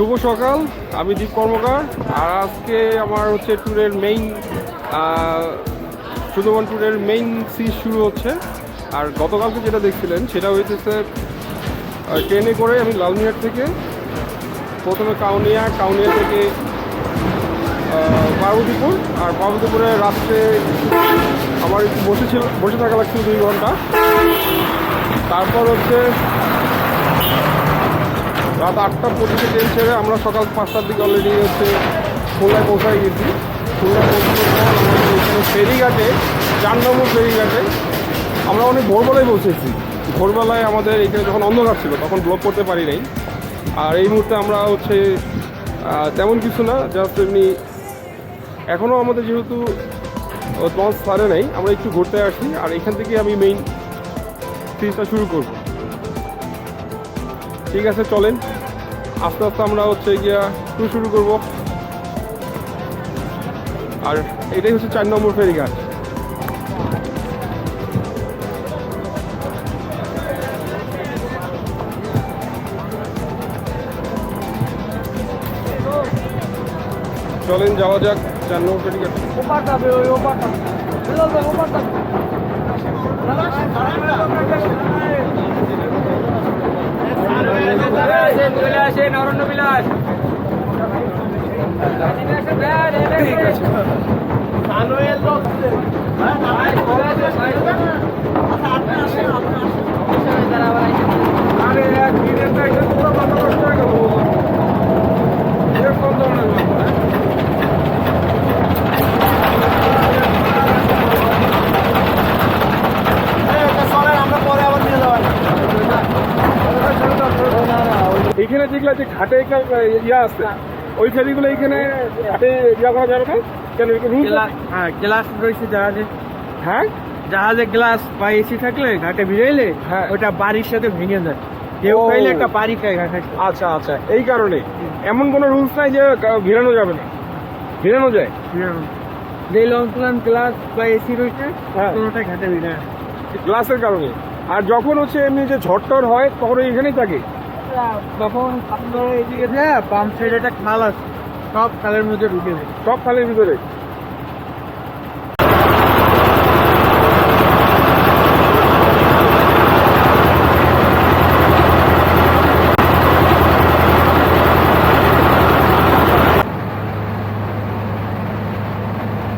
শুভ সকাল, আমি দীপ কর্মকার, আর আজকে আমার হচ্ছে ট্যুরের মেইন সুন্দরবন ট্যুরের মেইন সিজ শুরু হচ্ছে। আর গতকালকে যেটা দেখছিলেন, সেটা হইতেছে ট্রেনে করে আমি লালমিয়ার থেকে প্রথমে কাউনিয়া কাউনিয়া থেকে পার্বতীপুর, আর পার্বতীপুরে রাত্রে আমার একটু বসেছিল, বসে থাকা লাগছিল দুই ঘণ্টা। তারপর হচ্ছে রাত আটটা পঁচিশে ট্রেন ছেড়ে আমরা সকাল পাঁচটার দিকে অলরেডি হচ্ছে খুলনায় পৌঁছায় গেছি খুলনায় পৌঁছানোর ফেরিঘাটে চার নম্বর ফেরিঘাটে আমরা অনেক ভোরবেলায় পৌঁছেছি। ভোরবেলায় আমাদের এখানে যখন অন্ধকার ছিল, তখন ব্লক করতে পারি নাই। আর এই মুহূর্তে আমরা হচ্ছে তেমন কিছু না জাস্ট এমনি এখনও আমাদের যেহেতু লঞ্চ ছাড়ে নাই, আমরা একটু ঘুরতে আসি। আর এখান থেকে আমি মেইন সিরিজটা শুরু করব। ঠিক আছে, চলেন। আস্তে আস্তে আমরা হচ্ছে গিয়া ট্যুর শুরু করব। আর এটাই হচ্ছে চার নম্বর ফেরি ফেরিঘাট চলেন, যাওয়া যাক চার নম্বর ফেরিঘাট ওপার যাবে ওই ওপারটা বেলাল ভাই ওপার যাবে চলে আসেন অরণ্য বিলাস ঠিক আছে আরে এক মিনিট একটা মাথা নষ্ট হয়ে গেল এরকম ধরনের ব্যাপার, হ্যাঁ? এইখানে যেগুলো যে ঘাটে একটা ইয়া আছে। ওই ফেরিগুলো এইখানে ঘাটে ইয়া করা যাবে না? কেন হ্যাঁ গ্লাস রয়েছে জাহাজে। হ্যাঁ? জাহাজে গ্লাস বা এসি থাকলে ঘাটে ভিড়াইলে হ্যাঁ। ওটা বাড়ির সাথে ভেঙে যায়। কেউ। খাইলে একটা বাড়ি খায় আচ্ছা আচ্ছা এই কারণে। এমন কোনো রুলস নাই যে ভিড়ানো যাবে না। ভিড়ানো যায়? যে গ্লাস বা এসি রয়েছে হ্যাঁ। কোনোটা ঘাটে ভিড়ায় গ্লাসের কারণে। আর যখন হচ্ছে এমনি যে ঝড়টর হয় তখন এখানেই থাকে। তখন আপনার এদিকে হ্যাঁ বাম সাইডে একটা খাল আছে, সব খালের মধ্যে ঢুকে যায়। সব খালের ভিতরে?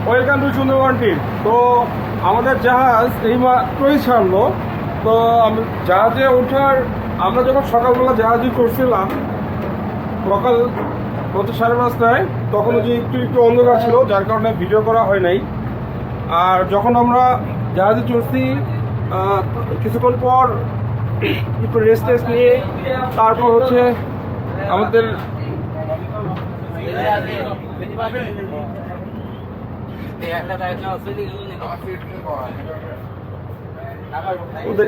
ওয়েলকাম টু সুন্দরবন তো আমাদের জাহাজ এই মাত্রই ছাড়লো। তো জাহাজে ওঠার আমরা যখন সকালবেলা জাহাজই করছিলাম, সকাল গত সাড়ে পাঁচটায়, তখন যে একটু একটু অন্ধকার ছিল, যার কারণে ভিডিও করা হয় নাই। আর যখন আমরা জাহাজে চড়ছি কিছুক্ষণ পর একটু রেস্ট টেস্ট নিয়ে, তারপর হচ্ছে আমাদের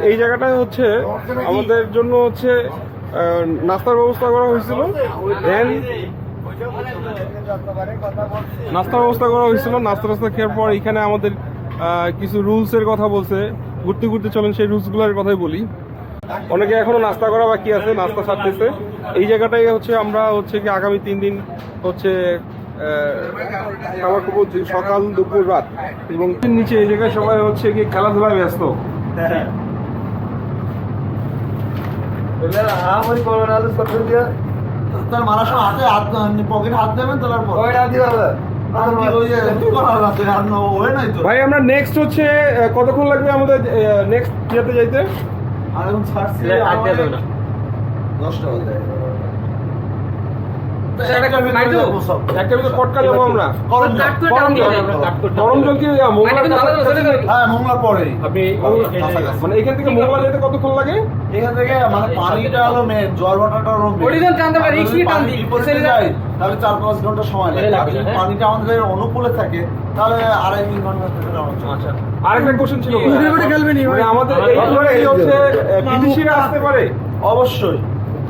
এই জায়গাটায় হচ্ছে আমাদের জন্য হচ্ছে নাস্তার ব্যবস্থা করা হয়েছিল। দেন নাস্তার ব্যবস্থা করা হয়েছিল। নাস্তা টাস্তা খাওয়ার পর এখানে আমাদের কিছু রুলসের কথা বলছে। ঘুরতে ঘুরতে চলেন, সেই রুলসগুলোর কথাই বলি। অনেকে এখনও নাস্তা করা বাকি আছে, নাস্তা সারতেছে এই জায়গাটাই হচ্ছে আমরা হচ্ছে কি আগামী তিন দিন হচ্ছে খাবার সকাল, দুপুর, রাত। এবং নিচে এই জায়গায় সবাই হচ্ছে কি খেলাধুলায় ব্যস্ত। তার মারার সময় হাতে হাত পকেটে হাত দেবেন তাহলে দিয়ে ভাই আমরা নেক্সট হচ্ছে কতক্ষণ লাগবে আমাদের নেক্সট ইয়েতে যাইতে? আর এখন ছাড়ছি। দশটা বাজে। মানে এখান থেকে মোংলা যেতে কতক্ষণ লাগে? এখান থেকে মানে পানিটা হলো মেন জল হলো তাহলে চার পাঁচ ঘণ্টা সময় লাগে। হ্যাঁ? পানিটা আমাদের অনুকূলে থাকে তাহলে আড়াই তিন ঘণ্টা। আচ্ছা। আরেকটা কোশ্চেন ছিল? মানে আমাদের এই হচ্ছে বিদেশিরা আসতে পারে? অবশ্যই।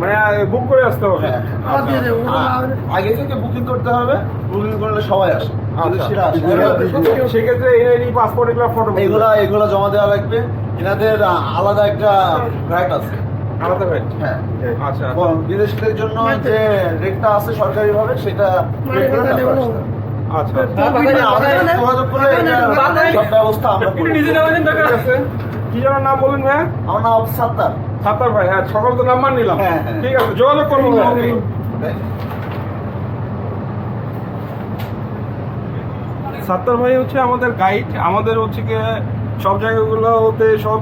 মানে বুক করে আসতে হবে। হ্যাঁ, হ্যাঁ। আগে থেকে বুকিং করতে হবে বুকিং করলে সবাই আসে আচ্ছা। সেক্ষেত্রে এই পাসপোর্ট এগুলো ফটো এগুলা এগুলা জমা দেওয়া লাগবে। এনাদের আলাদা একটা ভ্যাট আছে। আলাদা হ্যাঁ। আচ্ছা বিদেশিদের জন্য যে রেটটা আছে সরকারিভাবে সেটা হবে। আচ্ছা। যোগাযোগ করলে সব ব্যবস্থা আমরা করি ঠিক আছে। কি যেন নাম বলেন ভাই আমার নাম সাত্তার সাত্তার ভাই হ্যাঁ সকল তো নাম্বার নিলাম। হ্যাঁ, হ্যাঁ। ঠিক আছে যোগাযোগ করব সাত্তার ভাই হচ্ছে আমাদের গাইড আমাদের হচ্ছে গিয়ে সব জায়গাগুলোতে সব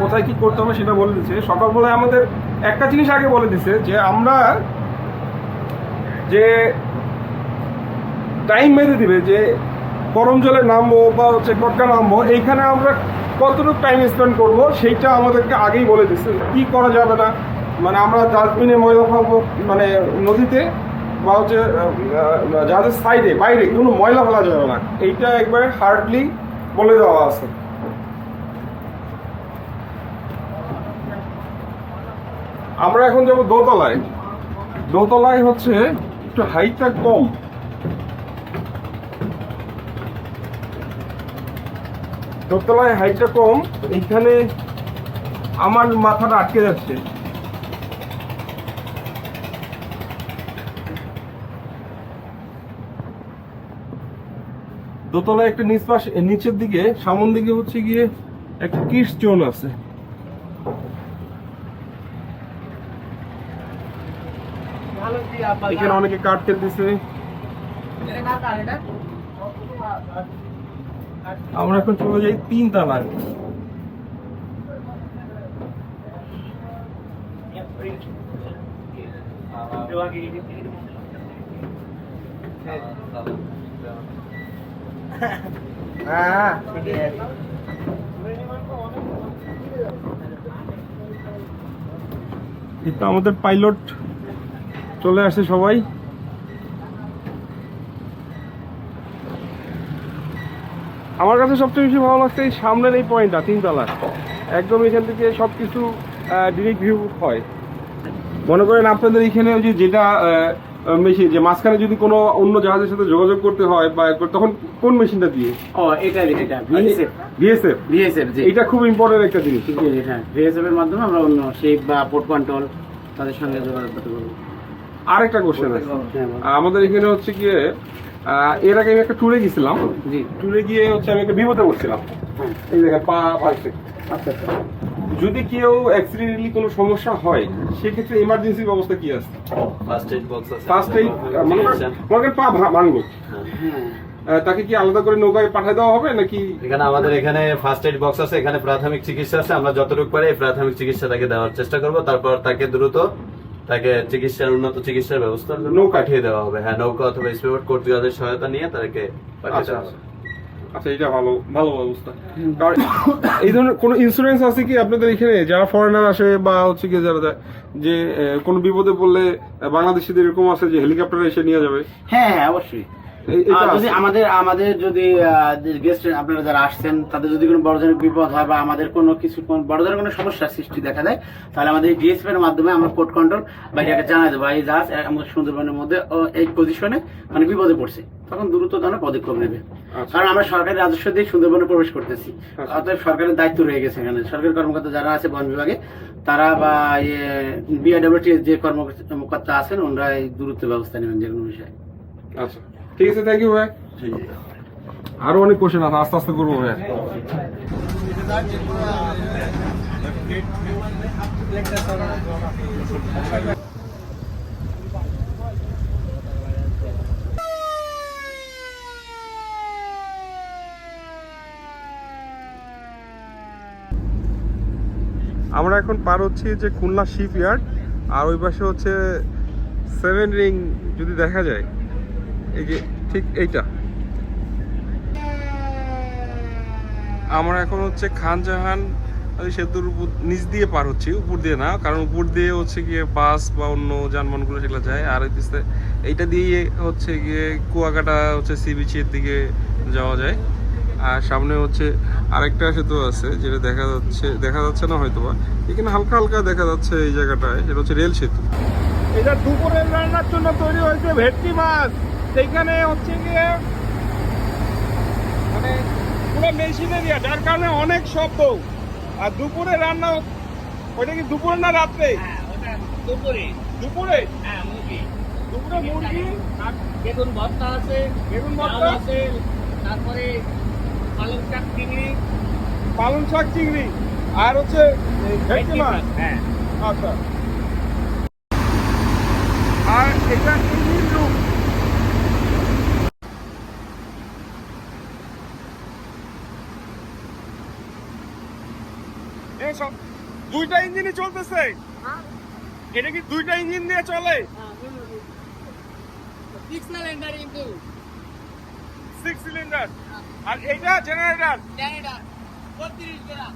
কোথায় কি করতে হবে সেটা বলে দিচ্ছে। সকালবেলায় আমাদের একটা জিনিস আগে বলে দিছে যে আমরা যে টাইম বেঁধে দিবে যে গরম জলে নামবো বা হচ্ছে কটকা নামবো এইখানে আমরা কতটুকু টাইম স্পেন্ড করব সেইটা আমাদেরকে আগেই বলে দিচ্ছে কি করা যাবে না। মানে আমরা ডাস্টবিনে ময়লা ফেলব মানে নদীতে বা হচ্ছে জাহাজের সাইডে বাইরে কোনো ময়লা ফেলা যাবে না। এইটা একবারে হার্ডলি বলে দেওয়া আছে। আমরা এখন যাব দোতলায়। দোতলায় হচ্ছে একটু হাইটটা কম। দোতলায় হাইটটা কম, এইখানে আমার মাথাটা আটকে যাচ্ছে। দোতলায় একটা নিচ পাশ নিচের দিকে, সামন দিকে হচ্ছে গিয়ে একটা কিস জোন আছে। এখানে অনেকে কাঠ খেলতেছে আমরা এখন চলে যাই তিন তলায় আমাদের পাইলট চলে আসে সবাই। আমার কাছে সবচেয়ে বেশি ভালো লাগছে এই সামনের এই পয়েন্টটা তিনতলা। একদম এখান থেকে সব কিছু ডিরেক্ট ভিউ হয়। মনে করেন আপনাদের এখানে ওই যে যেটা মেশিন যে মাঝখানে যদি কোনো অন্য জাহাজের সাথে যোগাযোগ করতে হয় বা তখন কোন মেশিনটা দিয়ে? ও এটা এটা ভিএসএফ বিএসএফ ভিএসএফ জি। এটা খুব ইম্পর্টেন্ট একটা জিনিস। হ্যাঁ ভিএসএফ এর মাধ্যমে আমরা অন্য শিপ বা পোর্ট কন্ট্রোল তাদের সঙ্গে যোগাযোগ করতে পারব। আরেকটা কোশ্চেন আছে। হ্যাঁ, আমাদের এখানে হচ্ছে গিয়ে এর আগে আমি একটা ট্যুরে গেছিলাম। জি। ট্যুরে গিয়ে হচ্ছে আমি একটা বিপদে পড়ছিলাম। হ্যাঁ। এই দেখেন পা পাইছে আচ্ছা আচ্ছা। যদি কেউ অ্যাক্সিডেন্টালি কোনো সমস্যা হয় সেক্ষেত্রে ইমার্জেন্সি ব্যবস্থা কি আছে? ফার্স্ট এড বক্স আছে। ফার্স্ট এই মনে মনে পা ভাঙলো হ্যাঁ। তাকে কি আলাদা করে নৌকায় পাঠিয়ে দেওয়া হবে নাকি এখানে আমাদের এখানে ফার্স্ট এড বক্স আছে এখানে প্রাথমিক চিকিৎসা আছে। আমরা যতটুকু পারি প্রাথমিক চিকিৎসা তাকে দেওয়ার চেষ্টা করব। তারপর তাকে দ্রুত তাকে চিকিৎসার উন্নত চিকিৎসার ব্যবস্থার জন্য নৌকা। পাঠিয়ে দেওয়া হবে। হ্যাঁ নৌকা অথবা স্পিড কর্তৃপক্ষের সহায়তা নিয়ে তাদেরকে পাঠিয়ে আচ্ছা দেওয়া হবে। আচ্ছা এটা ভালো ভালো ব্যবস্থা। কারণ এই ধরনের কোনো ইন্স্যুরেন্স আছে কি আপনাদের এখানে? যারা ফরেনার আসে বা হচ্ছে কি যারা যায় যে আহ, কোনো বিপদে পড়লে বাংলাদেশিদের এরকম আছে যে হেলিকপ্টার এসে নিয়ে যাবে? হ্যাঁ হ্যাঁ অবশ্যই। আর যদি আমাদের আমাদের যদি গেস্ট আপনারা যারা আসছেন তাদের যদি কোনো বড় ধরনের বিপদ হয় বা আমাদের কোনো কিছু কোনো বড় ধরনের কোনো সমস্যার সৃষ্টি দেখা দেয় তাহলে আমাদের ডিএসপি এর মাধ্যমে আমরা পোর্ট কন্ট্রোল বা এটাকে জানাই দেবো। এই জাহাজ আমাদের সুন্দরবনের মধ্যে এই পজিশনে মানে বিপদে পড়ছে। তখন দ্রুত ধরনের পদক্ষেপ নেবে। আচ্ছা। কারণ আমরা সরকারি রাজস্ব দিয়ে সুন্দরবনে প্রবেশ করতেছি। আচ্ছা। অতএব সরকারের দায়িত্ব রয়ে গেছে এখানে। সরকারি কর্মকর্তা যারা আছে বন বিভাগে তারা বা বিআরডব্লিউটি যে কর্মকর্তা আছেন ওনারা এই দূরত্ব ব্যবস্থা নেবেন যে কোনো বিষয়ে। আচ্ছা। ঠিক আছে থ্যাংক ইউ ভাই। আরও অনেক কোশ্চেন আছে আস্তে আস্তে করব ভাই। আমরা এখন পার হচ্ছি যে খুলনা শিপ ইয়ার্ড আর ওই পাশে হচ্ছে সেভেন রিং যদি দেখা যায়। এই যে ঠিক এইটা। আমরা এখন হচ্ছে খান জাহান আলী সেতুর উপর নিচ দিয়ে পার হচ্ছি, উপর দিয়ে না, কারণ উপর দিয়ে হচ্ছে গিয়ে বাস বা অন্য যানবাহন যানবাহনগুলো সেগুলো যায়, আর এইটা দিয়ে হচ্ছে গিয়ে কুয়াকাটা হচ্ছে সি বিচের দিকে যাওয়া যায়। আর সামনে হচ্ছে আরেকটা সেতু আছে, যেটা দেখা যাচ্ছে দেখা যাচ্ছে না হয়তো বা এখানে হালকা হালকা দেখা যাচ্ছে এই জায়গাটায়, সেটা হচ্ছে রেল সেতু। এটা দুপুরের রান্নার জন্য তৈরি হয়েছে ভেটকি মাছ। সেইখানে হচ্ছে গিয়ে মানে পুরো মেশিনে দিয়া যার কারণে অনেক শব্দ। আর দুপুরে রান্না ওইটা কি দুপুরে না রাত্রে? হ্যাঁ দুপুরে। দুপুরে? হ্যাঁ মুরগি। দুপুরে মুরগি বেগুন ভর্তা আছে বেগুন ভর্তা? আছে তারপরে পালং শাক চিংড়ি। পালং শাক চিংড়ি। আর হচ্ছে ভেটকি মাছ? হ্যাঁ। আচ্ছা। আর এটা ইঞ্জিন রুম এই সব দুইটা ইঞ্জিনই চলতেছে। এটা কি দুইটা ইঞ্জিন দিয়ে চলে? সিক্স সিলিন্ডার সিক্স সিলিন্ডার আর এইটা জেনারেটর জেনারেটর বত্রিশ গ্রাম।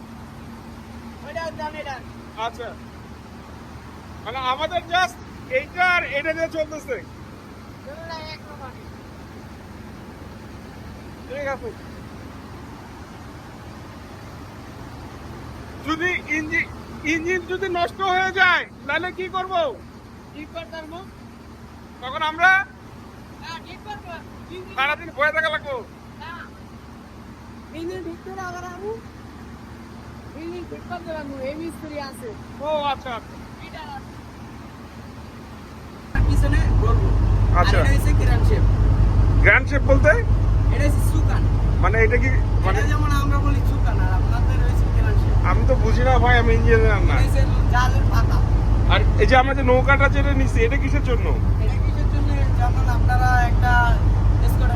ওইটা জেনারেটর আচ্ছা। মানে আমাদের জাস্ট এইটা আর এটা দিয়ে চলতেছে। ঠিক আছে। যদি ইঞ্জিন ইঞ্জিন যদি নষ্ট হয়ে যায় তাহলে কি করব? ঠিক তখন আমরা হ্যাঁ করব সারাদিন বয়ে থাকা লাগবো। ইঞ্জিন ঠিক করে আবার আমি ইঞ্জিন ঠিক করতে পারব এই মিস্ত্রি আছে। ও আচ্ছা আচ্ছা। এটা পিছনে বলব। আচ্ছা। এটা হচ্ছে কিরান শেপ গ্র্যান্ড শেপ বলতে? এটা হচ্ছে সুকান। মানে এটা কি মানে যেমন আমরা বলি সুকান আর আপনাদের হচ্ছে কিরান শেপ আমি তো বুঝি না ভাই আমি ইঞ্জিনিয়ার না। আর এই যে আমরা যে নৌকাটা যেটা নিচ্ছি এটা কিসের জন্য? এটা কিসের জন্য? আপনারা একটা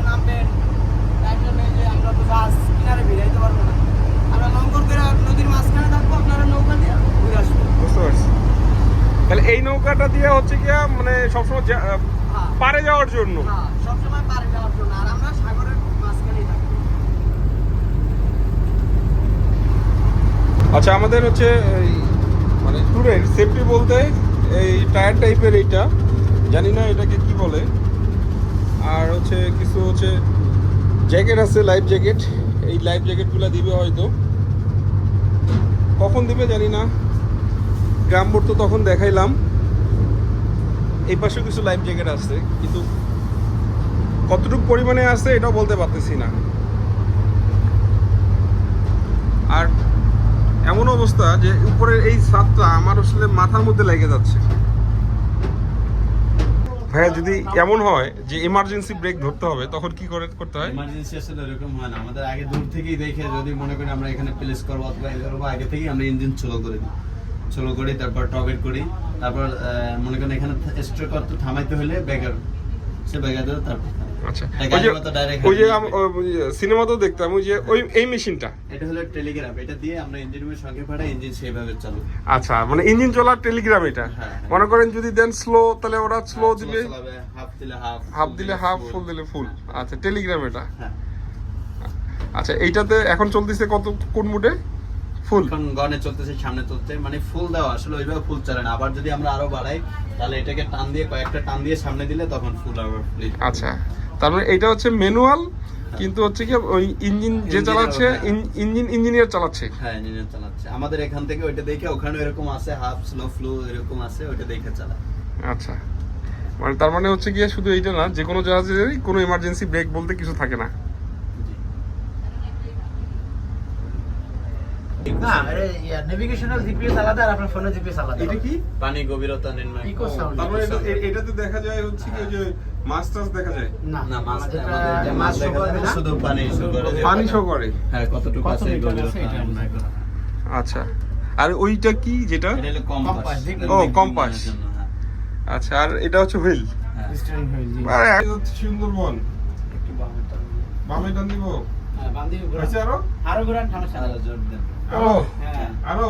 নামবেন তার জন্য যে আমরা তো জাহাজ কিনারে ভিড়াইতে পারব না। আমরা লঙ্কর করে নদীর মাঝখানে থাকব আপনারা নৌকা দিয়ে ঘুরে আসব বুঝতে পারছি। তাহলে এই নৌকাটা দিয়ে হচ্ছে কি মানে সবসময় হ্যাঁ। পারে যাওয়ার জন্য? হ্যাঁ সবসময় পারে যাওয়ার জন্য আর আমরা সাগরের মাঝখানেই থাকব আচ্ছা আমাদের হচ্ছে মানে ট্যুরের সেফটি বলতে এই টায়ার টাইপের এইটা, জানি না এটাকে কি বলে। আর হচ্ছে কিছু হচ্ছে জ্যাকেট আছে লাইফ জ্যাকেট এই লাইফ জ্যাকেটগুলো দিবে হয়তো। কখন দিবে জানি না। গ্রাম বোর্ড তো তখন দেখাইলাম। এই পাশেও কিছু লাইফ জ্যাকেট আছে, কিন্তু কতটুকু পরিমাণে আছে এটাও বলতে পারতেছি না আর এমন অবস্থা যে উপরের এই ছাদটা আমার আসলে মাথার মধ্যে লেগে যাচ্ছে। ভাইয়া, যদি এমন হয় যে ইমার্জেন্সি ব্রেক ধরতে হবে, তখন কি করে করতে হয়? ইমার্জেন্সি আসলে এরকম হয় না। আমাদের আগে দূর থেকেই দেখে যদি মনে করি আমরা এখানে প্লেস করব অথবা এ করব, আগে থেকেই আমরা ইঞ্জিন স্লো করে দিই। স্লো করি, তারপর টগেট করি। তারপর মনে করেন এখানে স্ট্রোক থামাইতে হলে ব্যাগার সে ব্যাগার তারপর। আচ্ছা। ওই যে হাত আম- দেখতাম ওই যে ওই এই মেশিনটা এটা হলো টেলিগ্রাফ এটা দিয়ে আমরা ইঞ্জিন রুমের সঙ্গে পাঠাই ইঞ্জিন সেভাবে চালু আচ্ছা মানে ইঞ্জিন চলার টেলিগ্রাম এটা? হ্যাঁ, হ্যাঁ। মনে করেন যদি দেন স্লো তাহলে ওরা স্লো দিবে হাফ দিলে হাফ হাফ দিলে হাফ ফুল দিলে ফুল আচ্ছা টেলিগ্রাম এটা। হ্যাঁ। আচ্ছা এইটাতে এখন চলতেছে কত কোন মুডে ফুল এখন গনে চলতেছে সামনে চলতে মানে ফুল দেওয়া আসলে ওইভাবে ফুল চলে না। আবার যদি আমরা আরও বাড়াই তাহলে এটাকে টান দিয়ে কয়েকটা টান দিয়ে সামনে দিলে তখন ফুল আবার আচ্ছা। তার মানে এটা হচ্ছে ম্যানুয়াল কিন্তু হচ্ছে কি ওই ইঞ্জিন যে চালাচ্ছে ইঞ্জিন ইঞ্জিনিয়ার চালাচ্ছে। হ্যাঁ ইঞ্জিনিয়ার চালাচ্ছে। আমাদের এখান থেকে ওইটা দেখে ওখানে এরকম আছে হাফ স্লো ফ্লো এরকম আছে ওইটা দেখে চালায়। আচ্ছা। মানে তার মানে হচ্ছে গিয়ে শুধু এইটা না যে কোনো জাহাজেরই কোনো ইমার্জেন্সি ব্রেক বলতে কিছু থাকে না। না নেভিগেশনাল জিপিএস আলাদা আর আপনার ফোনের জিপিএস আলাদা এটা কি? পানি গভীরতা নির্ণয়। তার মানে এটা- এটাতে দেখা যায় হচ্ছে কি যে মাছ টাছ দেখা যায়? না না মাছ মাছ দেখা যায় না, শুধু পানি show করে। পানি শো করে হ্যাঁ কতটুকু আছে। আচ্ছা। আর ওইটা কি যেটা? কম্পাস। ও। জন্য, হ্যাঁ। আচ্ছা আর এটা হচ্ছে হুইল? হ্যাঁ। সুন্দরবন। বামে টান দিন। বামে টান দিব? হ্যাঁ, আরও? আরও ঘোরান সমস্যা জোর দেন। আরও? হ্যাঁ। আরও?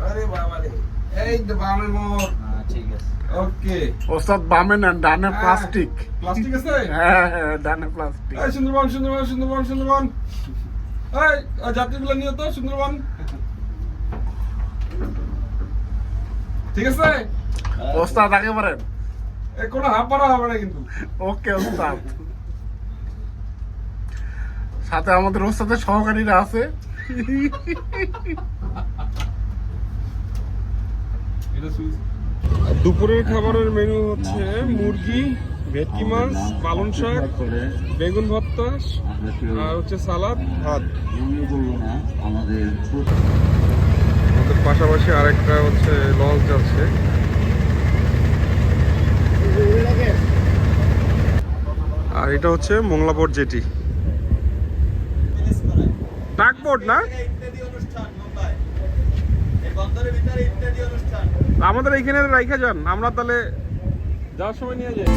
আরে বাবা রে এই তো বামে আছে ওকে ওস্তাদ বামে না ডানে প্লাস্টিক। প্লাস্টিক আছে? হ্যাঁ হ্যাঁ ডানে প্লাস্টিক। এই সুন্দরবন সুন্দরবন সুন্দরবন সুন্দরবন। এই যাত্রীগুলো নিয়ে তো সুন্দরবন। ঠিক আছে? ওস্তাদ আগে পারেন এ কোনো হাফ পারা হবে না কিন্তু। ওকে ওস্তাদ। সাথে আমাদের ওস্তাদের সহকারীরা আছে। দুপুরের খাবারের মেনু হচ্ছে মুরগি, ভেটকি মাছ পালন শাক, বেগুন ভর্তা, আর হচ্ছে সালাদ, ভাত। আমাদের পাশাপাশি আরেকটা হচ্ছে লঞ্চ যাচ্ছে আর এটা হচ্ছে মংলাপোর্ট জেটি। টাকবোট না? আমাদের এইখানে রাইখা যান আমরা তাহলে যাওয়ার সময় নিয়ে যাই।